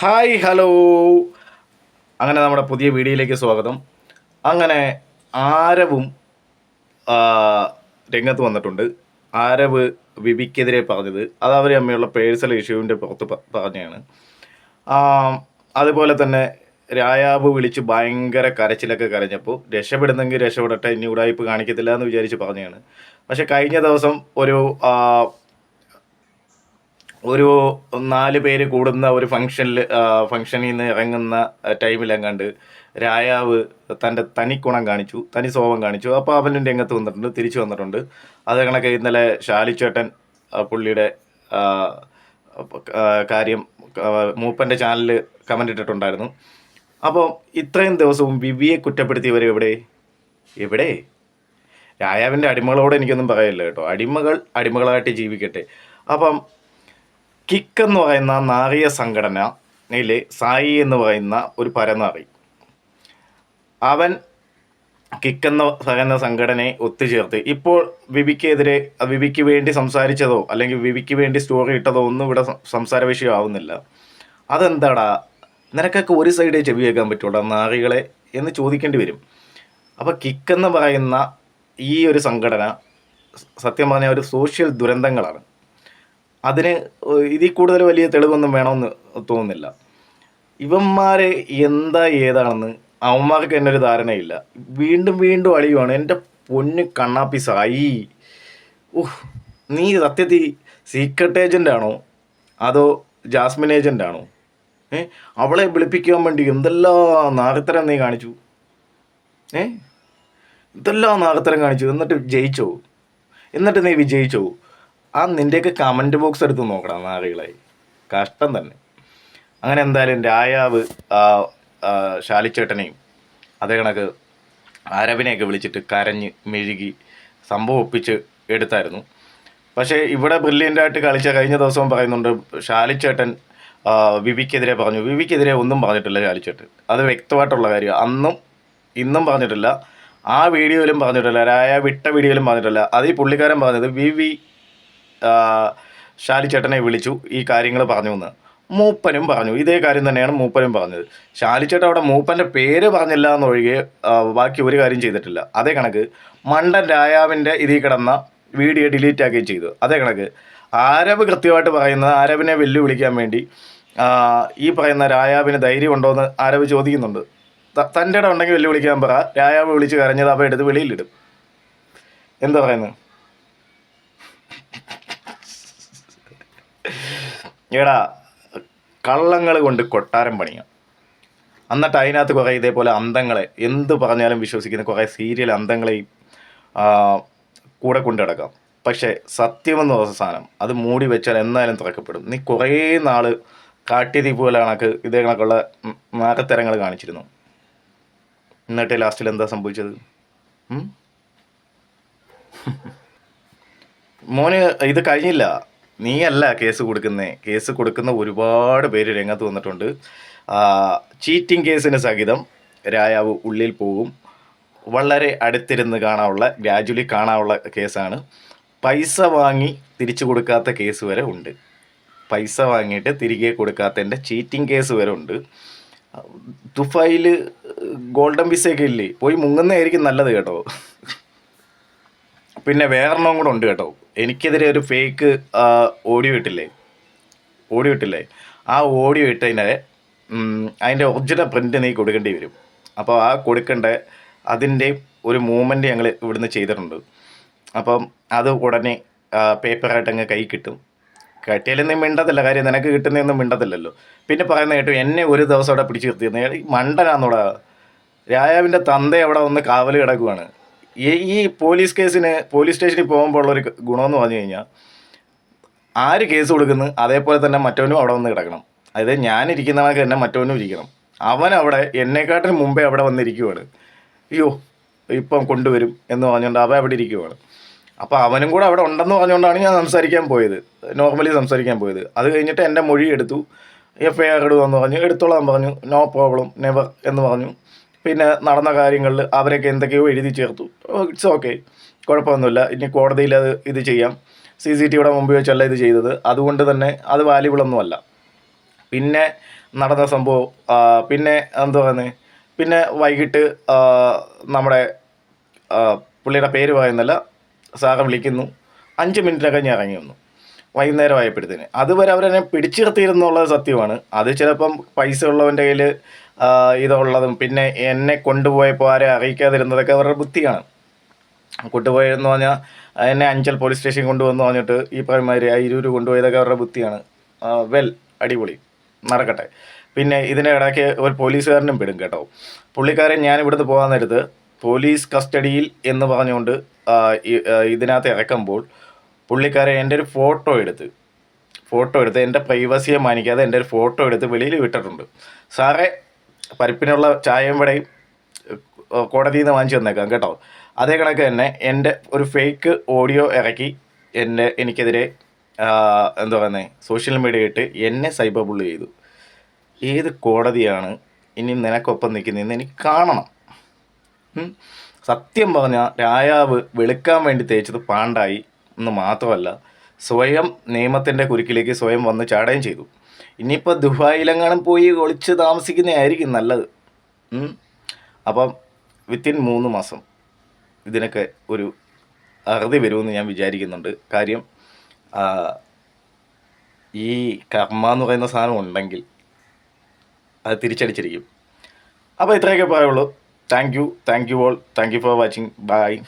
Hi hello. അങ്ങനെ നമ്മുടെ പുതിയ വീഡിയോയിലേക്ക് സ്വാഗതം. അങ്ങനെ ആരവും രംഗത്ത് വന്നിട്ടുണ്ട്. ആരവ് വിവിക്കെതിരെ പറഞ്ഞത്. അത് അവർ തമ്മിലുള്ള പേഴ്സണൽ ഇഷ്യൂവിന്റെ പുറത്ത് പറഞ്ഞാണ്. അതുപോലെ തന്നെ രായാവ് വിളിച്ച് ഭയങ്കര കരച്ചിലൊക്കെ കരഞ്ഞപ്പോൾ രക്ഷപ്പെടുന്നെങ്കിൽ രക്ഷപ്പെടട്ടെ ഇനി ഉടായ്പ് കാണിക്കത്തില്ല എന്ന് വിചാരിച്ച് പറഞ്ഞതാണ് പക്ഷെ കഴിഞ്ഞ ദിവസം ഒരു ഒരു നാല് പേര് കൂടുന്ന ഒരു ഫംഗ്ഷനിൽ ഫംഗ്ഷനിൽ നിന്ന് ഇറങ്ങുന്ന ടൈമിലെങ്ങാണ്ട് രായാവ് തന്റെ തനിക്കുണം കാണിച്ചു തനി സ്വഭാവം കാണിച്ചു. അപ്പോൾ അവനും രംഗത്ത് വന്നിട്ടുണ്ട് തിരിച്ചു വന്നിട്ടുണ്ട്. അത് കണക്ക് ഇന്നലെ ശാലിച്ചേട്ടൻ ആ, പുള്ളിയുടെ കാര്യം മൂപ്പന്റെ ചാനലിൽ കമന്റ് ഇട്ടിട്ടുണ്ടായിരുന്നു. അപ്പോൾ ഇത്രയും ദിവസവും വിവിയെ കുറ്റപ്പെടുത്തിയവർ എവിടെ? എവിടെ? രായാവിന്റെ അടിമകളോട് എനിക്കൊന്നും പറയല്ലോ കേട്ടോ. അടിമകൾ അടിമകളായിട്ട് ജീവിക്കട്ടെ. അപ്പം കിക്ക് എന്ന് പറയുന്ന നാറിയ സംഘടനയിലെ സായി എന്ന് പറയുന്ന ഒരു പരനാറി. അവൻ കിക്ക് എന്ന് പറയുന്ന സംഘടനയെ ഒത്തുചേർത്ത് ഇപ്പോൾ വിവിക്കെതിരെ വിവിക്ക് വേണ്ടി സംസാരിച്ചതോ അല്ലെങ്കിൽ വിവിക്ക് വേണ്ടി സ്റ്റോറി ഇട്ടതോ ഒന്നും ഇവിടെ സംസാര സംസാര വിഷയമാവുന്നില്ല അതെന്താടാ? നിനക്കൊക്കെ ഒരു സൈഡേ ചെവി കേൾക്കാൻ പറ്റുള്ളൂ നാറികളെ എന്ന് ചോദിക്കേണ്ടി വരും. അപ്പോൾ കിക്ക് എന്ന് പറയുന്ന ഈ ഒരു സംഘടന സത്യം പറഞ്ഞാൽ ഒരു സോഷ്യൽ ദുരന്തങ്ങളാണ്. അതിന് ഇതിൽ കൂടുതൽ വലിയ തെളിവൊന്നും വേണമെന്ന് തോന്നുന്നില്ല. ഇവന്മാരെ എന്താ ഏതാണെന്ന് അവന്മാർക്ക് തന്നെ ഒരു ധാരണയില്ല. വീണ്ടും വീണ്ടും അളിയുവാണ് എന്റെ പൊന്ന് കണ്ണാപ്പി സായി. ഓഹ് നീ സത്യത്തിൽ സീക്രട്ട് ഏജന്റ് ആണോ? അതോ ജാസ്മിൻ ഏജന്റ് ആണോ? ഏ അവളെ വിളിപ്പിക്കാൻ വേണ്ടി എന്തെല്ലാം നാഗത്തരം നീ കാണിച്ചു? ഏ എന്തെല്ലാം നാഗത്തരം കാണിച്ചു? എന്നിട്ട് ജയിച്ചോ? എന്നിട്ട് നീ വിജയിച്ചോ? ആ നിന്റെയൊക്കെ കമന്റ് ബോക്സ് എടുത്ത് നോക്കണം നാളുകളായി കഷ്ടം തന്നെ. അങ്ങനെ എന്തായാലും രായാവ് ശാലിച്ചേട്ടനെയും അതേ കണക്ക് വിളിച്ചിട്ട് കരഞ്ഞ് മെഴുകി സംഭവം ഒപ്പിച്ച് എടുത്തായിരുന്നു. പക്ഷേ ഇവിടെ ബ്രില്യന്റായിട്ട് കളിച്ച കഴിഞ്ഞ ദിവസം പറയുന്നുണ്ട് ശാലിച്ചേട്ടൻ വിവിക്കെതിരെ പറഞ്ഞു. വിവിക്കെതിരെ ഒന്നും പറഞ്ഞിട്ടില്ല ശാലിച്ചേട്ടൻ. അത് വ്യക്തമായിട്ടുള്ള കാര്യം. അന്നും ഇന്നും പറഞ്ഞിട്ടില്ല. ആ വീഡിയോയിലും പറഞ്ഞിട്ടില്ല. രായ വിട്ട വീഡിയോയിലും പറഞ്ഞിട്ടില്ല. അത് ഈ പുള്ളിക്കാരൻ പറഞ്ഞത് വി വി ആ, ശാലിച്ചേട്ടനെ വിളിച്ചു ഈ കാര്യങ്ങൾ പറഞ്ഞു എന്ന്. മൂപ്പനും പറഞ്ഞു ഇതേ കാര്യം തന്നെയാണ് മൂപ്പനും പറഞ്ഞത്. ശാലിച്ചേട്ടൻ അവിടെ മൂപ്പന്റെ പേര് പറഞ്ഞില്ല എന്നൊഴികെ ബാക്കി ഒരു കാര്യം ചെയ്തിട്ടില്ല. അതേ കണക്ക് മണ്ടൻ രായാവിന്റെ ഇതിൽ കിടന്ന വീഡിയോ ഡിലീറ്റ് ആക്കുകയും ചെയ്തു. അതേ കണക്ക് ആരവ് കൃത്യമായിട്ട് പറയുന്നത് ആരവിനെ വെല്ലുവിളിക്കാൻ വേണ്ടി ഈ പറയുന്ന രായാവിന് ധൈര്യം ഉണ്ടോ എന്ന് ആരവ് ചോദിക്കുന്നുണ്ട്. തന്റെ ഇടം ഉണ്ടെങ്കിൽ വെല്ലുവിളിക്കാൻ പറ. രായാവ് വിളിച്ച് കരഞ്ഞത് അവ എടുത്ത് വെളിയിലിടും. എന്താ പറയുന്നത്? എടാ കള്ളങ്ങൾ കൊണ്ട് കൊട്ടാരം പണിയാം. എന്നിട്ട് അതിനകത്ത് കുറേ ഇതേപോലെ അന്തങ്ങളെ എന്ത് പറഞ്ഞാലും വിശ്വസിക്കുന്ന കുറേ സീരിയൽ അന്തങ്ങളെയും കൂടെ കൊണ്ടു കിടക്കാം പക്ഷേ സത്യമെന്ന് പറഞ്ഞ സാധനം അത് മൂടി വെച്ചാൽ എന്നാലും തുറക്കപ്പെടും. നീ കുറേ നാൾ കാട്ടിയതി പോലെ കണക്ക് ഇതേ കണക്കുള്ള നാഗത്തരങ്ങൾ കാണിച്ചിരുന്നു. എന്നിട്ട് ലാസ്റ്റിൽ എന്താ സംഭവിച്ചത്? മോന് ഇത് കഴിഞ്ഞില്ല. നീയല്ല കേസ് കൊടുക്കുന്നേ. കേസ് കൊടുക്കുന്ന ഒരുപാട് പേര് രംഗത്ത് വന്നിട്ടുണ്ട്. ചീറ്റിംഗ് കേസിന് സഹിതം രായാവ് ഉള്ളിൽ പോകും. വളരെ അടുത്തിരുന്ന് കാണാനുള്ള ഗ്രാജുവലി കാണാനുള്ള കേസാണ്. പൈസ വാങ്ങി തിരിച്ചു കൊടുക്കാത്ത കേസ് വരെ ഉണ്ട്. പൈസ വാങ്ങിയിട്ട് തിരികെ കൊടുക്കാത്തതിന്റെ ചീറ്റിംഗ് കേസ് വരെ ഉണ്ട്. ദുബായിൽ ഗോൾഡൻ വിസയൊക്കെ ഇല്ലേ? പോയി മുങ്ങുന്നതായിരിക്കും നല്ലത് കേട്ടോ. പിന്നെ വേറെണ്ണം കൂടെ ഉണ്ട് കേട്ടോ. എനിക്കെതിരെ ഒരു ഫേക്ക് ഓഡിയോ ഇട്ടില്ലേ? ഓഡിയോ ഇട്ടില്ലേ? ആ ഓഡിയോ ഇട്ടതിനെ അതിന്റെ ഒറിജിനൽ പ്രിന്റ് നീ കൊടുക്കേണ്ടി വരും. അപ്പോൾ ആ കൊടുക്കേണ്ട അതിന്റെ ഒരു മൂവ്മെന്റ് ഞങ്ങൾ ഇവിടുന്ന് ചെയ്തിട്ടുണ്ട്. അപ്പം അത് ഉടനെ പേപ്പറായിട്ട് അങ്ങ് കൈ കിട്ടും. കട്ടിയാലൊന്നും മിണ്ടത്തില്ല. കാര്യം നിനക്ക് കിട്ടുന്നതൊന്നും മിണ്ടത്തില്ലല്ലോ. പിന്നെ പറയുന്ന കേട്ടോ എന്നെ ഒരു ദിവസം അവിടെ പിടിച്ചു നിർത്തിയിരുന്നു മണ്ടനാന്നൂടാ. രായാവിന്റെ തന്ത അവിടെ വന്ന് കാവൽ കിടക്കുവാണ്. ഈ പോലീസ് കേസിന് പോലീസ് സ്റ്റേഷനിൽ പോകുമ്പോൾ ഉള്ളൊരു ഗുണമെന്ന് പറഞ്ഞു കഴിഞ്ഞാൽ ആര് കേസ് കൊടുക്കുന്നു അതേപോലെ തന്നെ മറ്റവനും അവിടെ വന്ന് കിടക്കണം. അതായത് ഞാനിരിക്കുന്ന തന്നെ മറ്റവനും ഇരിക്കണം. അവൻ അവിടെ എന്നെക്കാട്ടിന് മുമ്പേ അവിടെ വന്നിരിക്കുവാണ്. അയ്യോ ഇപ്പം കൊണ്ടുവരും എന്ന് പറഞ്ഞുകൊണ്ട് അവൻ അവിടെ ഇരിക്കുവാണ്. അപ്പോൾ അവനും കൂടെ അവിടെ ഉണ്ടെന്ന് പറഞ്ഞുകൊണ്ടാണ് ഞാൻ സംസാരിക്കാൻ പോയത്. നോർമലി സംസാരിക്കാൻ പോയത്. അത് കഴിഞ്ഞിട്ട് എന്റെ മൊഴി എടുത്തു. എഫ് ഐ ആർ എടുക്കുമെന്ന് പറഞ്ഞു. എടുത്തോളാൻ പറഞ്ഞു. നോ പ്രോബ്ലം നെവർ എന്ന് പറഞ്ഞു. പിന്നെ നടന്ന കാര്യങ്ങളിൽ അവരൊക്കെ എന്തൊക്കെയോ എഴുതി ചേർത്തു. ഇറ്റ്സ് ഓക്കെ കുഴപ്പമൊന്നുമില്ല. ഇനി കോടതിയിൽ അത് ഇത് ചെയ്യാം. സി സി ടിയുടെ മുമ്പ് വെച്ചല്ല ഇത് ചെയ്തത്. അതുകൊണ്ട് തന്നെ അത് വാല്യുബിളൊന്നുമല്ല പിന്നെ നടന്ന സംഭവം പിന്നെ എന്താ പറയുന്നത് പിന്നെ വൈകിട്ട് നമ്മുടെ പുള്ളിയുടെ പേര് പറയുന്നില്ല സാറ് വിളിക്കുന്നു. അഞ്ച് മിനിറ്റിനൊക്കെ ഞാൻ ഇറങ്ങി വന്നു. വൈകുന്നേരം ആയപ്പോഴത്തേന് അതുവരെ അവരെന്നെ പിടിച്ചു നിർത്തിയിരുന്നുള്ളത് സത്യമാണ്. അത് ചിലപ്പം പൈസ ഉള്ളവന്റെ കയ്യിൽ ഇതുള്ളതും പിന്നെ എന്നെ കൊണ്ടുപോയപ്പോൾ ആരെ അറിയിക്കാതിരുന്നതൊക്കെ അവരുടെ ബുദ്ധിയാണ്. കൊണ്ടുപോയെന്ന് പറഞ്ഞാൽ എന്നെ അഞ്ചൽ പോലീസ് സ്റ്റേഷൻ കൊണ്ടുവന്ന് പറഞ്ഞിട്ട് ഈ പറയുമാതിരി ആ ഇരൂര് കൊണ്ടുപോയതൊക്കെ അവരുടെ ബുദ്ധിയാണ്. വെൽ അടിപൊളി നടക്കട്ടെ പിന്നെ ഇതിന്റെ ഇടയ്ക്ക് ഒരു പോലീസുകാരനും പെടും കേട്ടോ. പുള്ളിക്കാരൻ ഞാൻ ഇവിടുന്ന് പോകാൻ നേരത്ത് പോലീസ് കസ്റ്റഡിയിൽ എന്ന് പറഞ്ഞുകൊണ്ട് ഇതിനകത്ത് ഇറക്കുമ്പോൾ പുള്ളിക്കാരൻ എന്റെ ഒരു ഫോട്ടോ എടുത്ത് ഫോട്ടോ എടുത്ത് എന്റെ പ്രൈവസിയെ മാനിക്കാതെ എന്റെ ഒരു ഫോട്ടോ എടുത്ത് വെളിയിൽ വിട്ടിട്ടുണ്ട്. സാറേ പരിപ്പിനുള്ള ചായയും വടയും കോടതിയിൽ നിന്ന് വാങ്ങിച്ചു തന്നേക്കാം കേട്ടോ. അതേ കണക്ക് തന്നെ എന്റെ ഒരു ഫേക്ക് ഓഡിയോ ഇറക്കി എന്റെ എനിക്കെതിരെ എന്താ പറയുന്നത് സോഷ്യൽ മീഡിയ ഇട്ട് എന്നെ സൈബർ ബുള്ളി ചെയ്തു. ഏത് കോടതിയാണ് ഇനി നിനക്കൊപ്പം നിൽക്കുന്നതെന്ന് എനിക്ക് കാണണം. സത്യം പറഞ്ഞാൽ രായാവ് വെളുക്കാൻ വേണ്ടി തേച്ചത് പാണ്ടായി. എന്ന് മാത്രമല്ല സ്വയം നിയമത്തിന്റെ കുരുക്കിലേക്ക് സ്വയം വന്ന് ചാടുകയും ചെയ്തു. ഇനിയിപ്പോൾ ദുബായിലെങ്ങാനും പോയി ഒളിച്ച് താമസിക്കുന്നതായിരിക്കും നല്ലത്. അപ്പം വിത്തിൻ മൂന്ന് മാസം ഇതിനൊക്കെ ഒരു അറുതി വരുമെന്ന് ഞാൻ വിചാരിക്കുന്നുണ്ട്. കാര്യം ഈ കർമ്മ എന്ന് പറയുന്ന സാധനം ഉണ്ടെങ്കിൽ അത് തിരിച്ചടിച്ചിരിക്കും. അപ്പോൾ ഇത്രയൊക്കെ പറയുള്ളൂ. Thank you thank you all thank you for watching bye